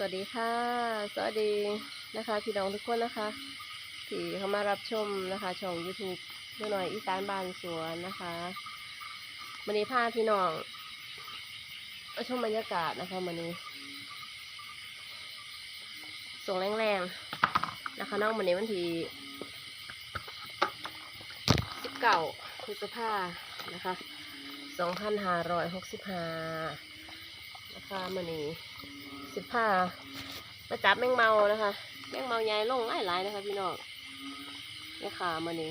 สวัสดีค่ะ สวัสดีนะคะพี่น้องทุกคนนะคะ ที่เข้ามารับชมนะคะช่อง YouTube เมื่อหน่อยอีสานบ้านสวนนะคะวันนี้พาพี่น้องมาชมบรรยากาศนะคะวันนี้ส่งแรงๆนะคะน้องวันนี้วันที่สิบเก้าพฤษภานะคะสองพันห้าร้อยหกสิบห้านะคะวันนี้ สิบห้ามาจับแมงเมานะคะ แมงเมาใหญ่ลงหลายๆนะคะพี่น้องนี่ค่ะมานี่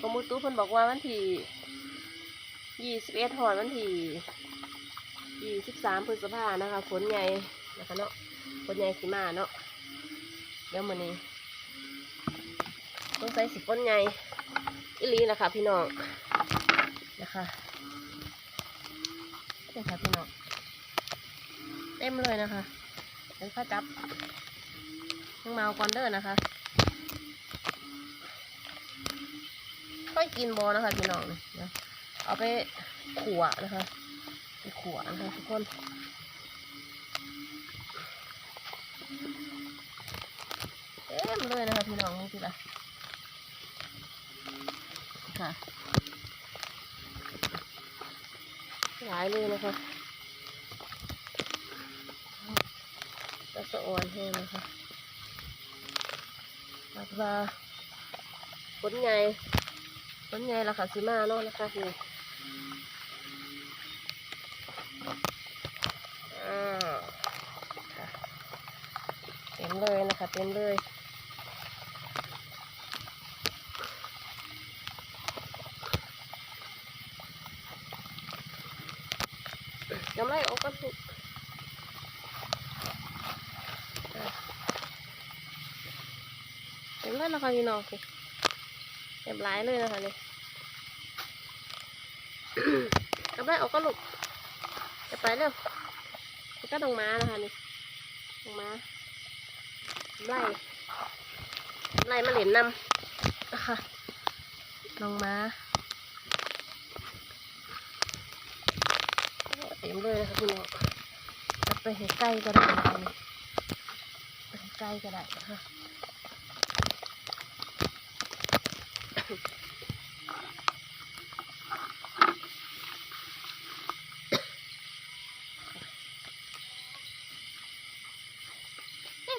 กรมอุตุเพิ่นบอกว่าวันที่ยี่สิบเอ็ดหอดวันที่ยี่สิบสามพฤษภานะคะฝนใหญ่นะคะเนาะฝนใหญ่สิมาเนาะเดี๋ยวมานี่ต้องใส่สิฝนใหญ่อีหลีนะคะพี่น้องนะคะ นี่ค่ะพี่น้องเต็มเลยนะคะเป็นข้าจับยังเมาก่อนเด้อนะคะค่อยกินบอนะคะพี่น้องเนี่ยเดี๋ยวเอาไปขัวนะคะไปขัวนะคะทุกคนเต็มเลยนะคะพี่น้องนี่สิละค่ะ หลายเลยนะคะก็สะออนแห้นะคะราคาผลใหญ่ผลใหญ่ราคาสิมาเนาะนะคะนี่อ่าค่ะเต็มเลยนะคะ เต็มเลยกำไรออกก็ถูก เต็มเลยนะคะพี่น้องสิเต็มร้ายเลยนะคะนี่กลับได้ออกก็ลุกจะไปเร็วแล้วก็ดงม้านะคะนี่ดงม้าไล่ไล่มาเหรียญนำนะคะดงม้าเต็มเลยนะคะพี่น้องจะไปให้ใกล้ก็ได้นะคะนี่ไปให้ใกล้ก็ได้นะคะ เต็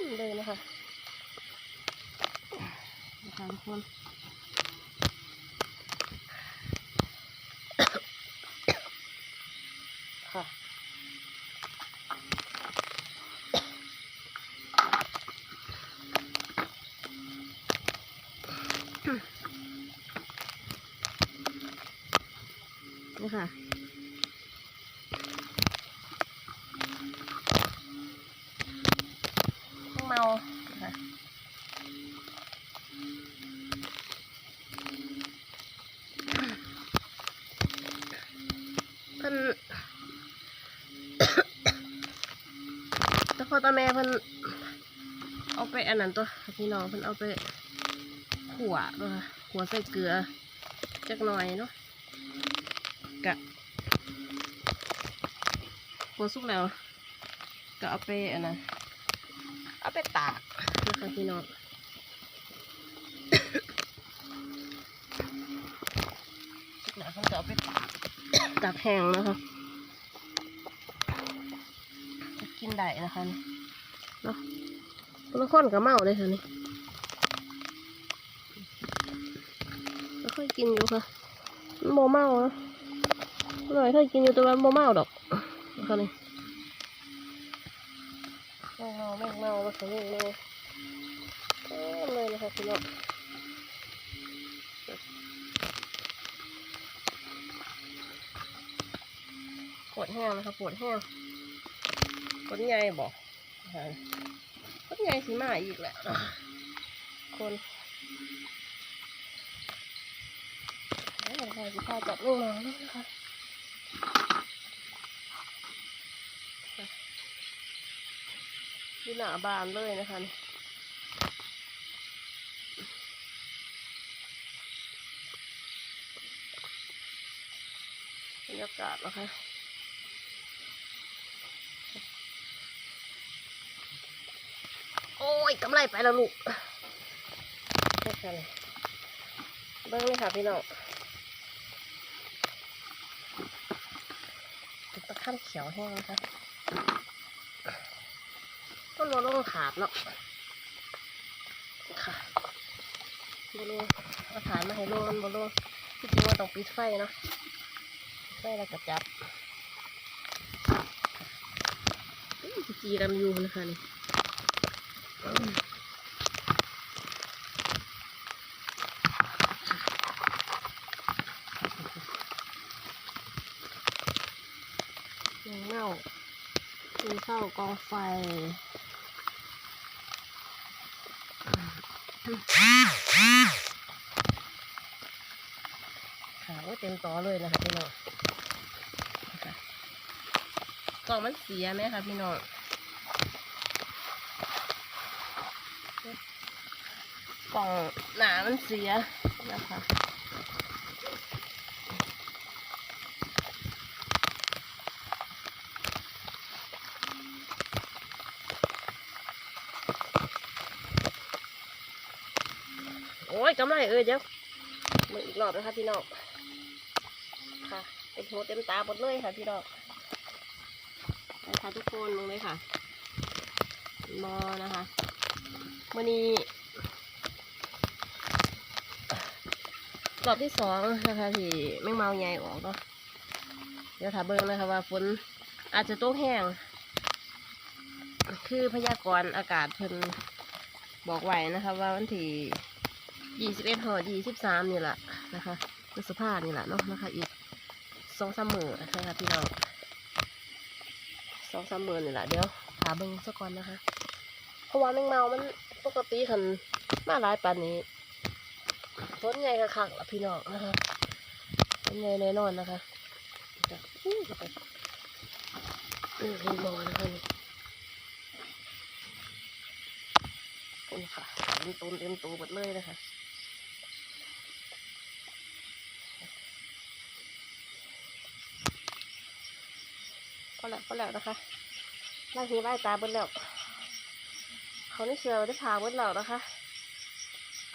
มเลยนะคะนะคะทุกคนค่ะ นี่ค่ะเมาค่ะเพิ่นแต่พ่อตาแม่เพิ่นเอาไปอันนั้นตัวพี่น้องเพิ่นเอาไปขัวตัวค่ะขัวใส่เกลือจักหน่อยเนาะ กะขัวสุกแล้ว ก็เอาไปอันนั้นเอาไปตากนะคะพี่น้องหนาเขาจะเอาไปตากตากแห้งนะคะจะกินได้นะคะนี่เนาะบางคนก็เมาเลยค่ะนี่ก็เคยกินอยู่ค่ะมันโมเมานะ อร่อยเคยกินอยู่แต่ว่าโมเมาดอกนะคะนี่แมงเมาแมงเมามาขยงเมาเต็มเลยนะคะพี่น้องปวดแห้งนะคะปวดแห้งปวดใหญ่บอกปวดใหญ่สีมาอีกแหละคนแล้วเราจะพาจับลูกน้องนะคะ ที่หนาบานเลยนะคะ บรรยากาศนะคะโอ้ยกำไรไปแล้วลูกนะคะเบิ้งเลยค่ะพี่น้องตะข้ามเขียวแห้งนะคะ ต้นโลงขาดเนาะค่ะบโลเอาฐานมาให้ลมันบโลที่จริงว่าต้องปิดไฟเนาะไฟแล้วก็จับจีรำยูนะคะนี่เน่ามีเศร้ากองไฟ ค่ะว่าเต็มต่อเลยนะคะพี่น้องกล่องมันเสียไหมคะพี่น้องกล่องหนามันเสียนะคะ อ้ยกำไรเอ้ยเดี๋ยวมาอีกรอบนะคะพี่น้องค่ะเป็นหัวเต็มตาหมดเลยค่ะพี่น้องนะคะทุกคนลงเลยค่ะมอนะคะวันนี้รอบที่สองนะคะที่แมงเมาใหญ่ออกเนาะเดี๋ยวถาเบิ้งนะคะว่าฝนอาจจะตกแห้ง คือพยากรณ์อากาศเพิ่นบอกไว้นะคะว่าวันที่ ยี่สิบเอ็ดหอยี่สิบสามนี่แหละนะคะพฤษภานี่แหละเนาะนะคะอีกสองสามหมื่นนะคะพี่น้องสองสามหมื่นนี่แหละเดี๋ยวหาเบิ้งสักก่อนนะคะ เพราะว่าแมงเมามันปกติคันมาหลายปานนี้ต้นใหญ่ค่ะคักละพี่น้องนะคะต้นใหญ่แน่นอนนะคะจะอู้ยไปอืมเห็นบอนะคะนี่ค่ะเต็มต้นเต็มตัวหมดเลยนะคะ แล้วพอแล้วนะคะไล่ทีไล่ตาเบิ้แล้ว เขานี่เชียวได้พาเบิ้แล้วนะคะ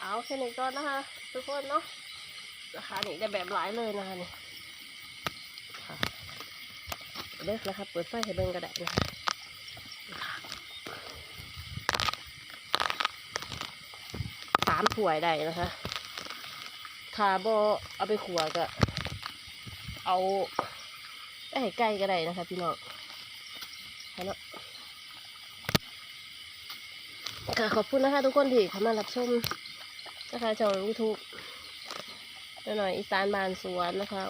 เอาแค่นี้ก่อนนะคะ ทุกคนเนาะราคานี่ได้แบบหลายเลยนะคะนี่ค่ะเด็กนะคะเปิดไฟให้เบิ้งก็ได้นะคะสามถ้วยได้นะคะถ้าบเอาไปขัวก็เอา ให้ไก่ก็ได้นะคะพี่น้องเนาะค่ะขอบคุณนะคะทุกคนที่เข้ามารับชมนะคะช่องยูทูบหน่อยอีสานบานสวนนะคะ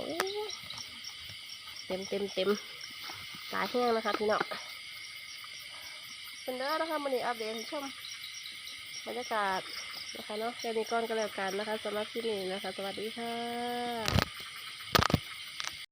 เต็มเต็มเต็มตาแห้งนะคะพี่น้องเป็นเด้อนะคะมันนี้อัปเดตให้ชมบรรยากาศนะคะเนาะแค่นี้ก่อนก็แล้วกันนะคะสำหรับที่นี่นะคะ สวัสดีค่ะ